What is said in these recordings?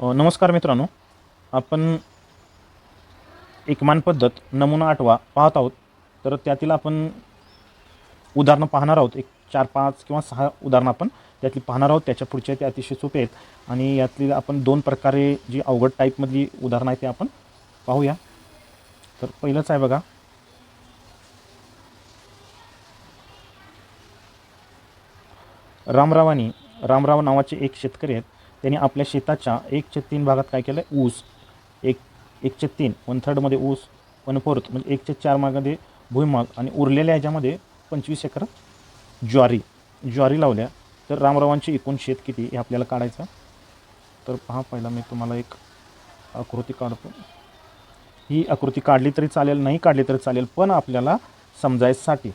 नमस्कार मित्रांनो. आपण एकमान पद्धत नमुना आठवा पाहत आहोत. तर त्यातील आपण उदाहरणं पाहणार आहोत. एक चार पाच किंवा सहा उदाहरणं आपण त्यातली पाहणार आहोत. त्याच्या पुढच्या ते अतिशय सोपे आहेत. आणि यातली आपण दोन प्रकारे जी अवघड टाईपमधली उदाहरणं आहेत ते आपण पाहूया. तर पहिलंच आहे बघा. रामरावानी रामराव नावाचे एक शेतकरी आहेत. त्यांनी आपल्या शेताच्या एकच्या तीन भागात काय केलं आहे ऊस. एक एकशे तीन. वन थर्डमध्ये ऊस वन फोर्थ म्हणजे एकच्या चार मागामध्ये भुईमाग आणि उरलेल्या ह्याच्यामध्ये पंचवीस एकर ज्वारी. ज्वारी लावल्या. तर रामरावांची एकूण शेत किती हे आपल्याला काढायचं तर पहा पहिला मी तुम्हाला एक आकृती काढतो. ही आकृती काढली तरी चालेल नाही काढली तरी चालेल पण आपल्याला समजायसाठी.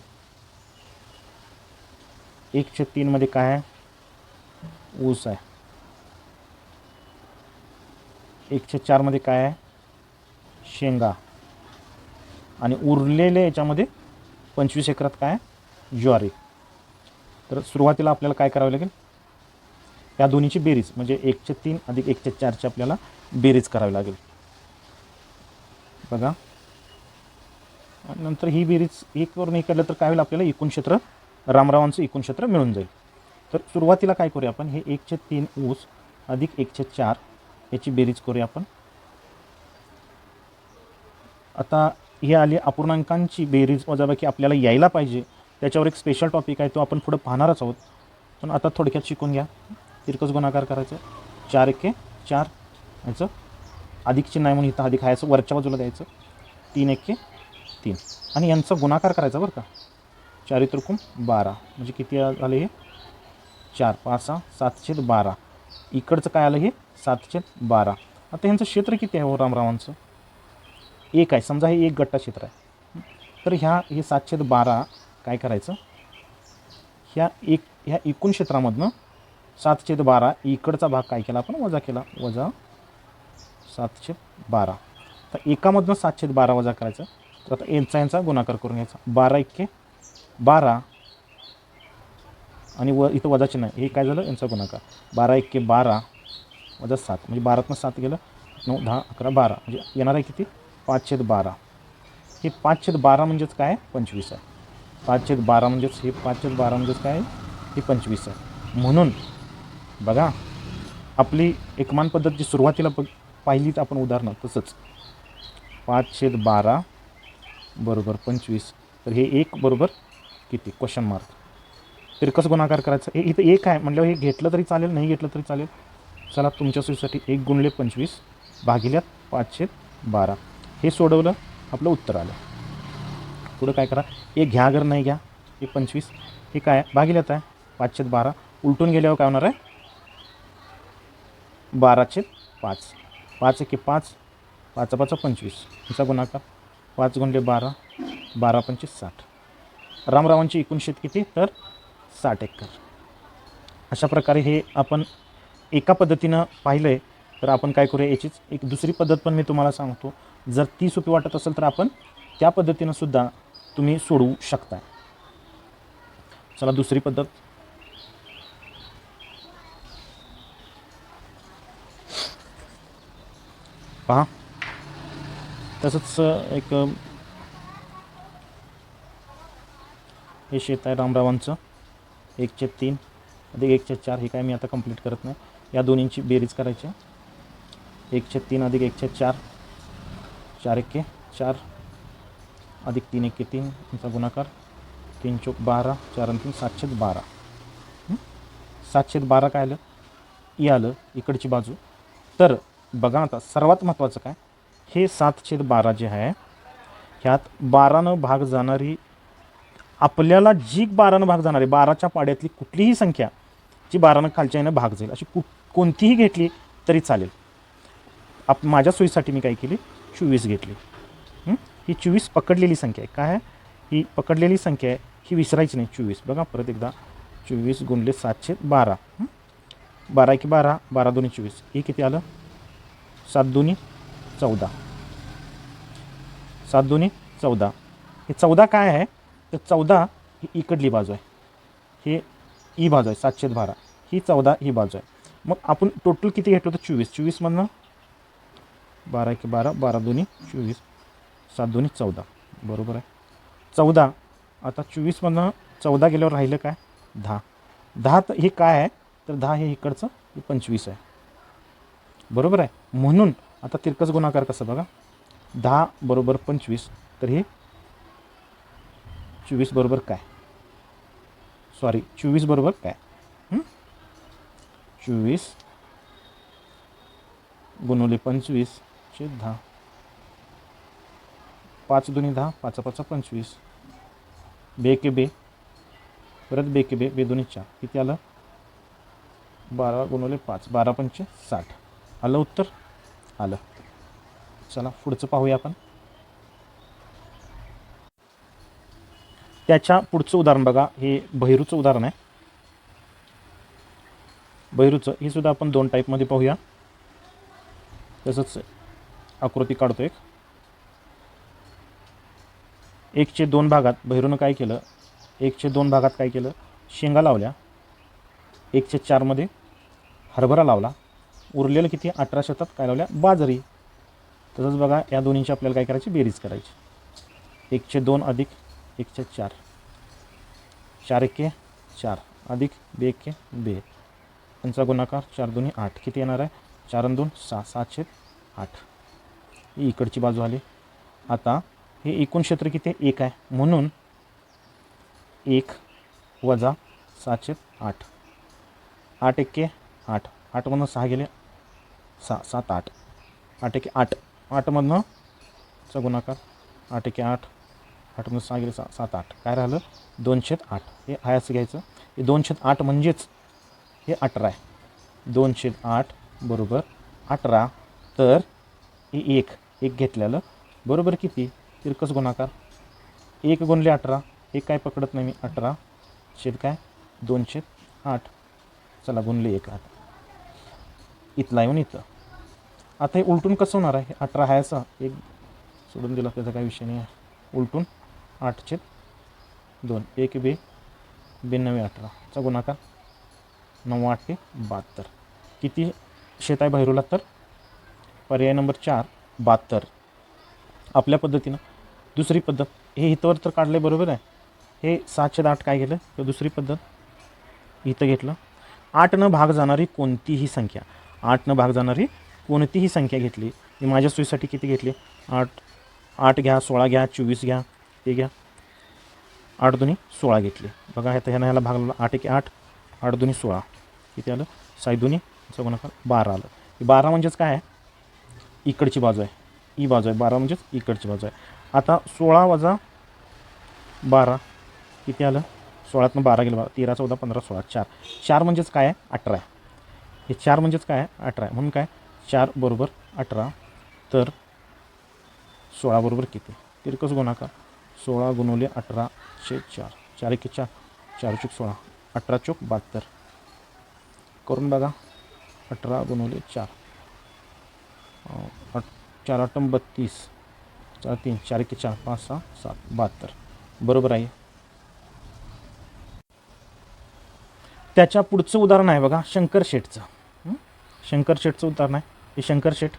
एकशे तीनमध्ये काय आहे? ऊस आहे. एकशे चारमध्ये काय आहे? शेंगा. आणि उरलेले याच्यामध्ये पंचवीस एकरात काय आहे? ज्वारी. तर सुरुवातीला आपल्याला काय करावं लागेल? या दोन्हीची बेरीज म्हणजे एकशे तीन अधिक एकशे चारची आपल्याला बेरीज करावी लागेल. बघा. आणि नंतर ही बेरीज एक हे केलं तर काय होईल? आपल्याला एकूण क्षेत्र रामरावांचं एकूण क्षेत्र मिळून जाईल. तर सुरुवातीला काय करूया आपण? हे एकशे तीन ऊस अधिक एकशे चार याची बेरीज करूया आपण. आता ही आली अपूर्णांकांची बेरीज वजाबाकी आपल्याला यायला पाहिजे. त्याच्यावर एक स्पेशल टॉपिक आहे तो आपण पुढं पाहणारच आहोत. पण आता थोडक्यात शिकून घ्या. तिरकस गुणाकार करायचं. चार एके चार. याचं अधिक चिन्ह आहे म्हणून इथं अधिक आहे असं वरच्या बाजूला द्यायचं. तीन एके तीन. आणि यांचा गुणाकार करायचा बरं का. चारी बारा. म्हणजे किती झाले हे? चार. पाच सहा सातशे बारा. इकडचं काय आलं हे? सातशे बारा. आता ह्यांचं क्षेत्र किती आहे हो रामरावांचं? एक आहे. समजा हे एक गट्टा क्षेत्र आहे. तर ह्या हे सातशे बारा काय करायचं? ह्या एक ह्या एकूण क्षेत्रामधनं सातशे बारा इकडचा भाग काय केला आपण? वजा केला. वजा सातशे बारा. तर एकामधनं सातशे बारा वजा करायचं. तर आता यांचा यांचा गुणाकार करून घ्यायचा. बारा इतके. बारा आणि व इथं वजा चिन्ह हे काय झालं? यांचा गुणाकार बारा एक्के बारा वजा सात. म्हणजे बारातनं सात गेलं. नऊ दहा अकरा बारा. म्हणजे येणार आहे किती? पाचशे बारा. हे पाचशे बारा म्हणजेच काय? पंचवीस आहे. पाचशे बारा म्हणजेच हे पाचशे बारा म्हणजेच काय? हे पंचवीस आहे. म्हणून बघा आपली एकमान पद्धत जी सुरुवातीला बघ पाहिलीच आपण उदाहरणं तसंच. पाचशे बारा बरोबर पंचवीस. तर हे एक बरोबर किती? क्वेश्चन मार्क तरी कसं गुणाकार करायचं? हे इथं एक आहे. म्हटल्यावर हे घेतलं तरी चालेल नाही घेतलं तरी चालेल. चला तुमच्या सोयीसाठी एक गुणले पंचवीस भागिल्यात पाचशे बारा. हे सोडवलं आपलं उत्तर आलं. पुढं काय करा? एक घ्या घर नाही घ्या हे पंचवीस. हे काय? भागिल्यात आहे. पाचशेत बारा. उलटून गेल्यावर काय होणार आहे? बाराशे पाच. पाच एके पाच पाच पाच पंचवीस. हिचा गुणाकार. पाच गुणले बारा बारा पंचवीस साठ. रामरावांची एकूण शेत किती? तर साठ एकर अशा प्रकारे हे आपण एका पद्धतीनं पाहिलं आहे तर आपण काय करूया याचीच एक दुसरी पद्धत पण मी तुम्हाला सांगतो. जर ती सोपी वाटत असेल तर आपण त्या पद्धतीनं सुद्धा तुम्ही सोडवू शकता. चला दुसरी पद्धत. पहा. तसंच एक हे शेत आहे रामरावांचं. एकचे तीन अधिक एकशे चार हे काय मी आता कंप्लीट करत नाही. या दोन्हींची बेरीज करायची एकशे तीन अधिक एकशे चार चार एक्के चार अधिक तीन एक्के तीन यांचा गुणाकार तीन चौक बारा चार आणि तीन सातशे बारा. हं? सातशे बारा काय आलं? ई आलं इकडची बाजू. तर बघा आता सर्वात महत्त्वाचं काय? हे सातशे बारा जे आहे ह्यात बारानं भाग जाणारी आपल्याला जी बारानं भाग जाणार आहे बाराच्या पाड्यातली कुठलीही संख्या जी बारानं खालच्या यानं भाग जाईल अशी कु कोणतीही घेतली तरी चालेल. आप माझ्या सोयीसाठी मी काय केली? चोवीस घेतली. ही? चोवीस पकडलेली संख्या आहे. काय आहे? ही पकडलेली संख्या आहे. ही विसरायची नाही चोवीस. बघा परत एकदा. चोवीस गुणले सातशे बारा. बारा की बारा बारा दोन्ही चोवीस. हे किती आलं? सात दोन्ही चौदा. सात दोन्ही चौदा. हे चौदा काय आहे? तर चौदा ही इकडली बाजू आहे. हे ही बाजू आहे सातशे बारा. ही चौदा ही बाजू आहे. मग आपण टोटल किती घेतलं होतं? चोवीस. चोवीसमधनं बारा एक बारा बारा दोन्ही चोवीस. सात दोन्ही चौदा. बरोबर आहे. चौदा आता चोवीसमधनं चौदा गेल्यावर राहिलं काय? दहा. दहा तर हे काय आहे? तर दहा हे इकडचं हे पंचवीस आहे. बरोबर आहे? म्हणून आता तिरकस गुणाकार कसं बघा? दहा बरोबर पंचवीस. तर हे चोवीस बरोबर काय? सॉरी चोवीस बरोबर काय? चोवीस गुणवले पंचवीस चे दहा. पाच दोन्ही दहा पाच पाच पंचवीस. बे के बे. परत बे के बे बे दोन्ही चार. किती आलं? बारा गुणवले पाच. बारा पंचे साठ. आलं उत्तर? आलं. चला पुढचं पाहूया आपण. त्याच्या पुढचं उदाहरण बघा. हे बहिरूचं उदाहरण आहे. बहिरूचं हे सुद्धा आपण दोन टाईपमध्ये पाहूया. तसंच आकृती काढतो एक. एकचे दोन भागात बहिरूनं काय केलं? एकचे दोन भागात काय केलं? शेंगा लावल्या. एकशे चारमध्ये हरभरा लावला. उरलेलं किती? अठरा शेतात काय लावल्या? बाजरी. तसंच बघा या दोन्हींची आपल्याला काय करायची? बेरीज करायची. एकशे दोन अधिक एकशे चार. चार एके चार. अधिक बे एके बे. त्यांचा गुणाकार चार दोन्ही आठ. किती येणार आहे? चार आणि दोन सहा. सातशे आठ. ही इकडची बाजू आली. आता हे एकूण क्षेत्र किती आहे? एक आहे. म्हणून एक वजा सातशे आठ. आठ एके आठ. आठमधनं सहा गेले. सहा सात आठ. आठ एके आठ. आठमधनं चा गुणाकार आठ एके आठ. आठ सहा गेले सा सात आठ. काय राहिलं? दोनशे आठ. हे आहे असं घ्यायचं. हे दोनशे आठ म्हणजेच हे अठरा आहे. दोनशे आठ बरोबर अठरा. तर हे एक. एक घेतलेलं. बरोबर किती? तिरकस गुणाकार. एक गुणले अठरा. एक काय पकडत नाही मी? अठरा. छेद काय? दोनशे आठ. चला गुणले एक आठ. इथला येऊन इथं. आता हे उलटून कसं होणार आहे? हे अठरा आहे असं एक सोडून दिला त्याचा काही विषय नाही आहे. उलटून आठ छेद दोन एक बे अठरा. अठराचा गुणाकार नऊ आठ ते बहात्तर. किती शेत आहे भैरूला तर? पर्याय नंबर चार बहात्तर. आपल्या पद्धतीनं. दुसरी पद्धत. हे इथंवर तर काढलं आहे बरोबर आहे. हे सातशे आठ काय केलं तर दुसरी पद्धत. इथं घेतलं. आठनं भाग जाणारी कोणतीही संख्या. आठनं भाग जाणारी कोणतीही संख्या घेतली. मी माझ्या सोयीसाठी किती घेतली? आठ. आठ घ्या सोळा घ्या चोवीस घ्या. हे घ्या आठ दोन्ही सोळा घेतले. बघा ह्यात ह्यानं ह्याला भाग आठ एक आठ आठ दोन्ही सोळा. किती आलं? साई दोन्ही याचा गुणाकार बारा आलं. बारा म्हणजेच काय आहे? इकडची बाजू आहे. ही बाजू आहे. बारा म्हणजेच इकडची बाजू आहे. आता सोळा वजा बारा किती आलं? सोळातनं बारा गेलं बारा तेरा चौदा पंधरा सोळा चार. चार म्हणजेच काय आहे? अठरा आहे. हे चार म्हणजेच काय आहे? अठरा आहे. म्हणून काय? चार बरोबर अठरा तर सोळा बरोबर किती? तिरकस गुणाकार. सोळा गुणवले अठराशे चार. चार एके चार. चार चूक सोळा. अठरा चौक बहात्तर. करून बघा. अठरा गुणवले चार. अं, चार आठम बत्तीस. चार तीन. चार एके चार. पाच सहा सात बहात्तर. बरोबर आहे. त्याच्या पुढचं उदाहरण आहे बघा शंकर शेठचं. शंकर शेठचं उदाहरण आहे. हे शंकर शेठ.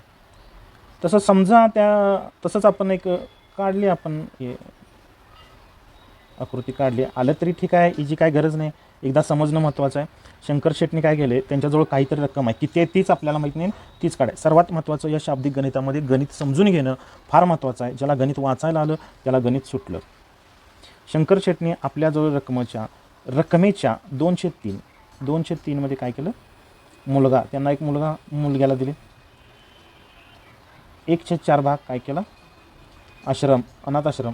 तसं समजा त्या तसंच आपण एक काढली आपण हे आकृती काढली. आलं तरी ठीक आहे हिची काय गरज नाही. एकदा समजणं महत्त्वाचं आहे. शंकर शेटने काय केले त्यांच्याजवळ काहीतरी रक्कम आहे. किती आहे तीच आपल्याला माहीत नाही. तीच काढाय. सर्वात महत्त्वाचं या शाब्दिक गणितामध्ये गणित समजून घेणं फार महत्त्वाचं आहे. ज्याला गणित वाचायला आलं त्याला गणित सुटलं. शंकर शेटने आपल्याजवळ रकमेच्या रकमेच्या दोनशे तीन दोनशे तीनमध्ये काय केलं? मुलगा. त्यांना एक मुलगा मुलग्याला दिले. एकशे चार भाग काय केला? आश्रम अनाथ आश्रम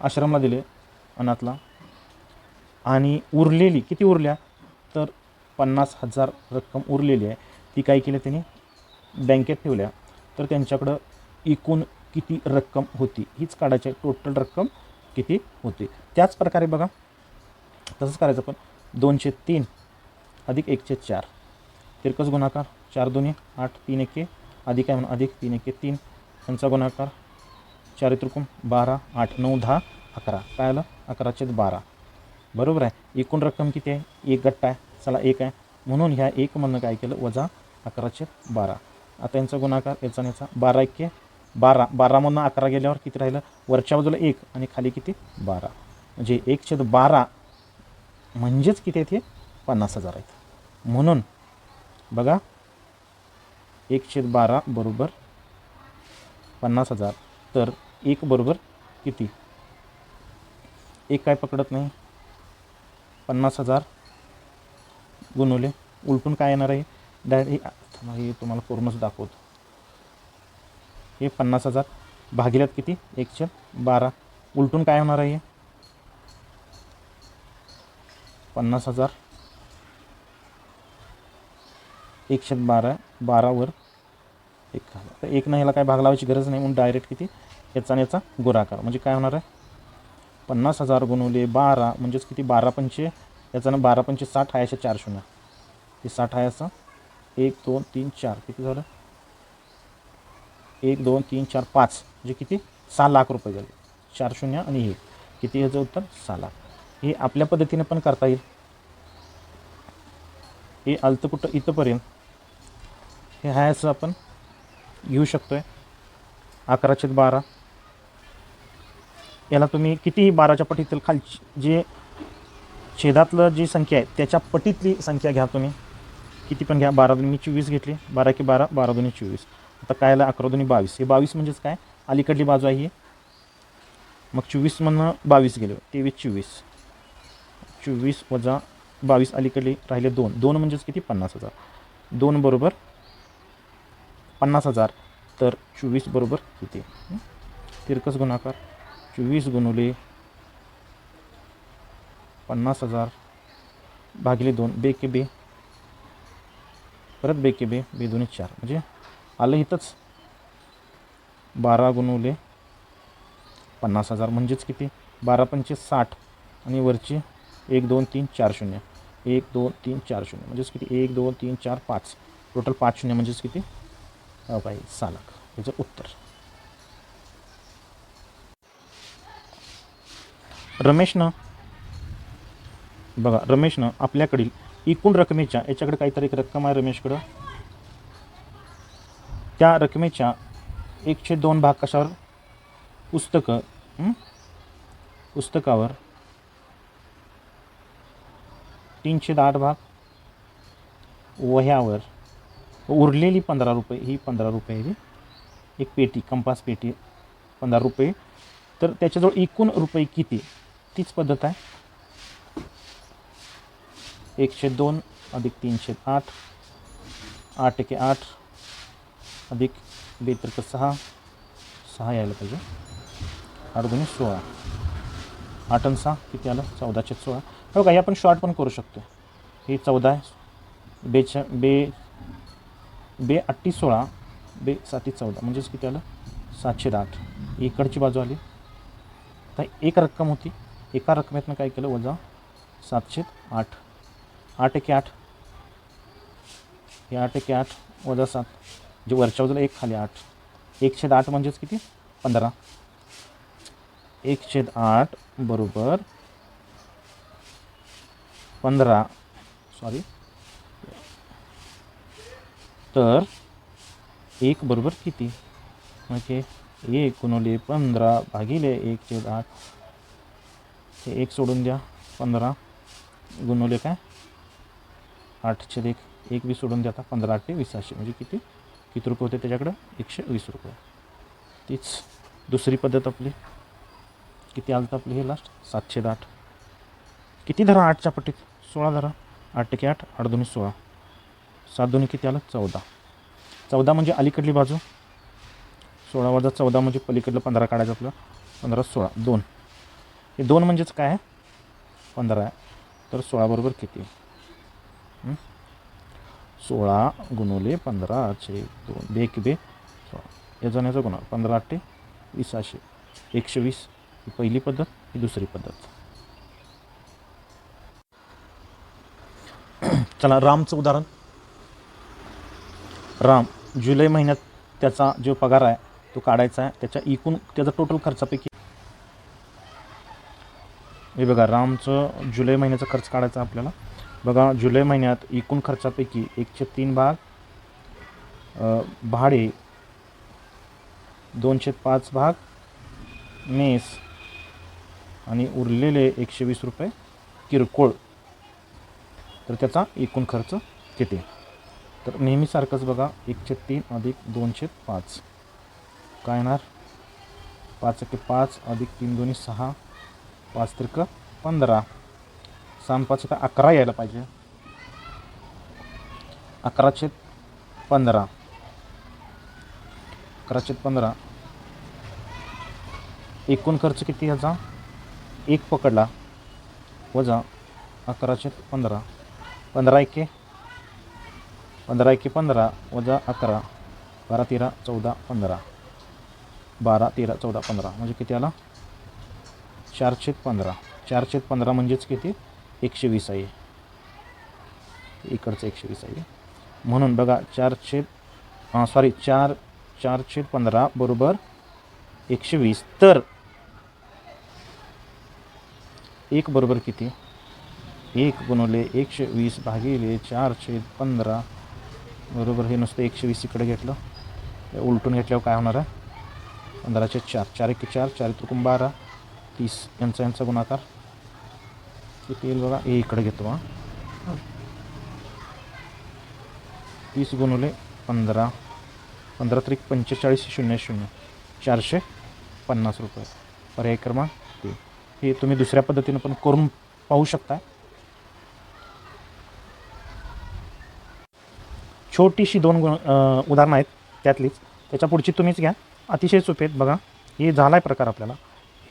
आश्रमला दिले अनाथला. आणि उरलेली किती उरल्या? तर पन्नास हजार रक्कम उरलेली आहे. ती काय केली त्यांनी? बँकेत ठेवल्या. तर त्यांच्याकडं एकूण किती रक्कम होती? हीच काढायची टोटल रक्कम किती होती? त्याच प्रकारे बघा. तसंच करायचं पण. दोनशे तीन अधिक एकशे चार. तिरकस गुणाकार चार दोन्ही आठ तीन एके. अधिक आहे म्हणून अधिक तीन एके तीन. यांचा गुणाकार चार बारा आठ नऊ दहा अकरा. काय आलं? अकराचे बारा. बरोबर आहे. एकूण रक्कम किती आहे? एक गट्टा आहे. चला एक आहे. म्हणून ह्या एकमधनं काय केलं? वजा अकराचे बारा. आता यांचा गुणाकार याचा याचा. बारा एक्के बारा. बारामधनं अकरा गेल्यावर किती राहिलं? वरच्या बाजूला एक आणि खाली किती? बारा. म्हणजे एक छेद बारा म्हणजेच किती आहे ते पन्नास हजार आहेत. म्हणून बघा एक छेद बारा बरोबर पन्नास हजार. तर एक बरोबर किती? एक काय पकडत नाही? पन्नास हजार गुणवले. उलटून काय येणार आहे? डायरेक्ट हे तुम्हाला पूर्णच दाखवतो. हे पन्नास हजार. भागिल्यात किती? एकशे बारा. उलटून काय होणार आहे? हे? पन्नास हजार. एकशे बारा बारावर एक घाला तर एक नाही ह्याला काय भाग लावायची गरज नाही. म्हणून डायरेक्ट किती? याचा आणि याचा गुणाकार. म्हणजे काय होणार आहे? पन्नास हजार गुणवले बारा म्हणजेच किती? बारा पंचे याचा बारा पंचे साठ आहे चार शून्य. हे साठ आहे असं एक दोन तीन चार. किती झालं? एक दोन तीन चार पाच. म्हणजे किती? सहा लाख रुपये झाले. चार शून्य आणि एक किती याचं उत्तर? सहा लाख. हे आपल्या पद्धतीने पण करता येईल. हे आलतं कुठं? इथंपर्यंत. हे आहे असं आपण घेऊ शकतो आहे अकरा छेद बारा. याला तुम्ही कितीही बाराच्या पटीतील खालची जे छेदातलं जी संख्या आहे त्याच्या पटीतली संख्या घ्या तुम्ही. किती पण घ्या बारा दोन्ही चोवीस घेतली. बारा की बारा बारा दोन्ही चोवीस. आता काय आलं? अकरा दोन्ही बावीस. हे बावीस म्हणजेच काय? अलीकडली बाजू आहे ही. मग म्हणणं बावीस गेलो. तेवीस चोवीस. चोवीस वजा बावीस अलीकडली राहिले दोन. दोन म्हणजेच किती? पन्नास हजार. दोन बरोबर पन्नास हजार. तर चोवीस बरोबर किती? तिरकस गुणाकार. चोवीस गुणुले पन्नास हजार भागिले दोन बे के बे. परत बे के बे बे दोन्ही चार. म्हणजे आलं इथंच. बारा गुणवले पन्नास हजार म्हणजेच किती? बारा पंचे साठ आणि वरचे एक दोन तीन चार शून्य. एक दोन तीन चार शून्य. म्हणजेच किती? एक दोन तीन चार पाच. टोटल पाच शून्य म्हणजेच किती? बाई सालक याचं उत्तर. रमेशनं बघा रमेशनं आपल्याकडील एकूण रकमेच्या याच्याकडे काहीतरी एक रक्कम आहे रमेशकडं. त्या रकमेच्या एकशे दोन भाग कशावर पुस्तकं पुस्तकावर तीनशे आठ भाग. वह्यावर उरलेली पंधरा रुपये ही पंधरा रुपये एक पेटी कंपास पेटी पंधरा रुपये. तर त्याच्याजवळ एकूण रुपये किती? तीच पद्धत आहे. एकशे दोन अधिक तीनशे आठ आठ एके आठ अधिक बेतर्क सहा सहा यायला पाहिजे. आठ दोन्ही सोळा. आठ आणि सहा किती आलं? चौदाशे सोळा. हो का हे आपण शॉर्ट पण करू शकतो. हे चौदा आहे. बेच्या बे बे अठ्ठी सोळा बे साती चौदा. म्हणजेच किती आलं? सातशे आठ. इकडची बाजू आली. तर एक रक्कम होती. एका रकमेतनं काय केलं? वजा सातशे आठ. आठ एके आठ. हे आठ एके आठ वजा सात. जे वरच्या बाजूला एक खाली आठ. एक छेद आठ म्हणजेच किती? पंधरा. एक छेद आठ बरोबर पंधरा. सॉरी तर एक बरोबर किती? म्हणजे एक गुणवले पंधरा भागिले एक छेद आठ. हे एक सोडून द्या पंधरा. गुणवले काय? आठ छेद एक. एक वीस सोडून द्या आता पंधरा आठ ते वीसाशे म्हणजे किती? किती रुपये होते त्याच्याकडं? एकशे वीस रुपये. तीच. दुसरी पद्धत आपली. किती आलं तर आपली हे लास्ट सातशे आठ. किती धरा आठच्या पट्टीत सोळा धरा. आठ टक्के आठ आठ दोन्ही सोळा. सात दोन्ही किती आलं? चौदा. चौदा म्हणजे अलीकडली बाजू. सोळा वजा चौदा म्हणजे पलीकडलं पंधरा काढायचं आपलं. पंधरा सोळा. दोन. हे दोन म्हणजेच काय पंधरा आहे. तर सोळाबरोबर किती? सोळा गुणवले पंधरा छे दोन बे बे सोळा या जाण्याचा गुन्हा पंधरा आठ ते वीसाशे एकशे वीस. ही पहिली पद्धत ही दुसरी पद्धत. चला रामचं उदाहरण. राम जुलै महिन्यात त्याचा जो पगार आहे तो काढायचा आहे. त्याच्या एकूण त्याचा टोटल खर्चापैकी हे बघा रामचं जुलै महिन्याचा खर्च काढायचा आपल्याला. बघा जुलै महिन्यात एकूण खर्चापैकी एकशे तीन भाग भाडे दोनशे पाच भाग मेस आणि उरलेले एकशे वीस रुपये किरकोळ. तर त्याचा एकूण खर्च किती? तर नेहमीसारखंच बघा एकशे तीन अधिक दोनशे पाच. काय येणार? पाच एके पाच अधिक तीन दोन्ही सहा. पाच त्रिक पंधरा. सहा पाच एका अकरा यायला पाहिजे. अकराशे पंधरा. अकराशे पंधरा. एकूण खर्च किती याचा? एक पकडला. वजा अकराशे पंधरा. पंधरा एके. पंधरा एके पंधरा वजा अकरा. बारा तेरा चौदा पंधरा. बारा तेरा चौदा पंधरा. म्हणजे किती आला? चारशे पंधरा. चारशे पंधरा म्हणजेच किती? एकशे वीस आहे. इकडचं एकशे वीस आहे. म्हणून बघा चारशे सॉरी चार चारशे पंधरा बरोबर एकशे वीस. तर एक बरोबर किती? एक गुणवले एकशे वीस भागिले चारशे पंधरा. बरोबर हे नुसतं एकशे वीस इकडे घेतलं. उलटून घेतल्यावर काय होणार आहे? पंधराचे चार. चार एक चार चार त्रिकुम बारा. तीस यांचा यांचा गुणाकार. किती येईल बघा? हे इकडे घेतो हा. तीस गुणवले पंधरा. पंधरा तारीख पंचेचाळीस शून्य शून्य. चारशे पन्नास रुपये. पर्याय क्रमांक ते हे तुम्ही दुसऱ्या पद्धतीनं पण करून पाहू शकता. छोटीशी दोन गुण उदाहरणं आहेत त्यातलीच. त्याच्या पुढची तुम्हीच घ्या. अतिशय सोपे आहेत बघा. हे झाला आहे प्रकार आपल्याला.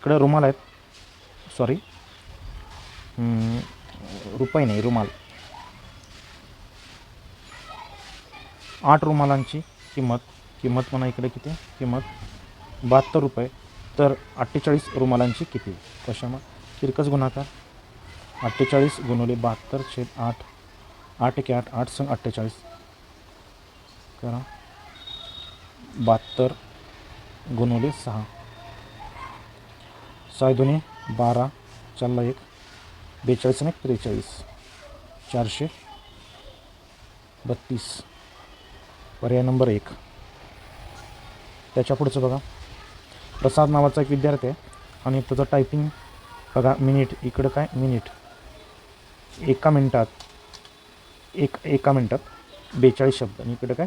इकडं रुमाल आहेत. सॉरी रुपये नाही रुमाल. आठ रुमालांची किंमत. किंमत म्हणा इकडे किती? आहे? किंमत बहात्तर रुपये. तर अठ्ठेचाळीस रुमालांची किती? कशा मग तिरकस गुणाकार. अठ्ठेचाळीस गुणवले बहात्तर छेद आठ. आठ एके आठ आठ संग अठ्ठेचाळीस. करा. बहात्तर गुणवले सहा. सहा दोन्ही बारा चालला एक बेचाळीस आणि एक त्रेचाळीस. चारशे बत्तीस. पर्याय नंबर एक. त्याच्या पुढचं बघा. प्रसाद नावाचा एक विद्यार्थी आहे आणि त्याचं टायपिंग बघा मिनिट इकडं काय? मिनिट एका मिनटात एक एका मिनटात बेचाळीस शब्द. आणि इकडं काय?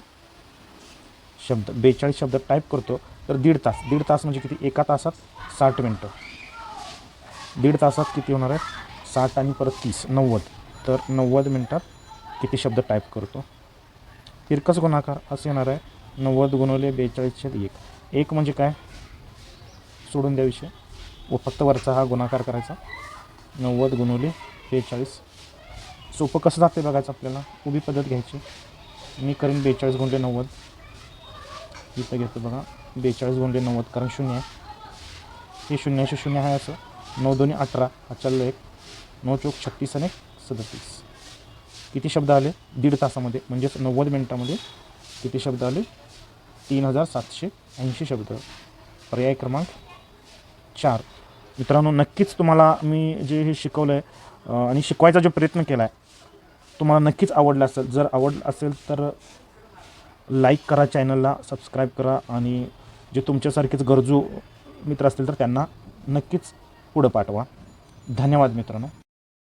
शब्द. बेचाळीस शब्द टाईप करतो. तर दीड तास. दीड तास म्हणजे किती? एका तासात साठ मिनटं. दीड तासात किती होणार आहे साठ आणि परत तीस नव्वद. तर नव्वद मिनटात किती शब्द टाईप करतो? तिरकस गुणाकार असं येणार आहे. नव्वद गुणवले बेचाळीसशे एक. एक म्हणजे काय? सोडून द्या विषय. व फक्त वरचा हा गुणाकार करायचा. नव्वद गुणवले बेचाळीस. सोपं कसं जाते बघायचं आपल्याला? उभी पद्धत घ्यायची. मी करीन बेचाळीस गुणले नव्वद. इथं घेतो बघा. बेचाळीस गुणले नव्वद कारण शून्य आहे. हे शून्याशे शून्य आहे असं. नऊ दोन्ही अठरा हा चल्ल एक नऊ चौक छत्तीस आणि एक सदतीस. किती शब्द आले? दीड तासामध्ये म्हणजेच नव्वद मिनटामध्ये किती शब्द आले? तीन हजार सातशे ऐंशी शब्द. पर्याय क्रमांक चार. मित्रांनो नक्कीच तुम्हाला मी जे हे शिकवलं आहे आणि शिकवायचा जो प्रयत्न केला आहे तुम्हाला नक्कीच आवडला असेल. जर आवडलं असेल तर लाईक करा चॅनलला सबस्क्राईब करा आणि जे तुमच्यासारखेच गरजू मित्र असतील तर त्यांना नक्कीच पुढं पाठवा. धन्यवाद मित्रांनो.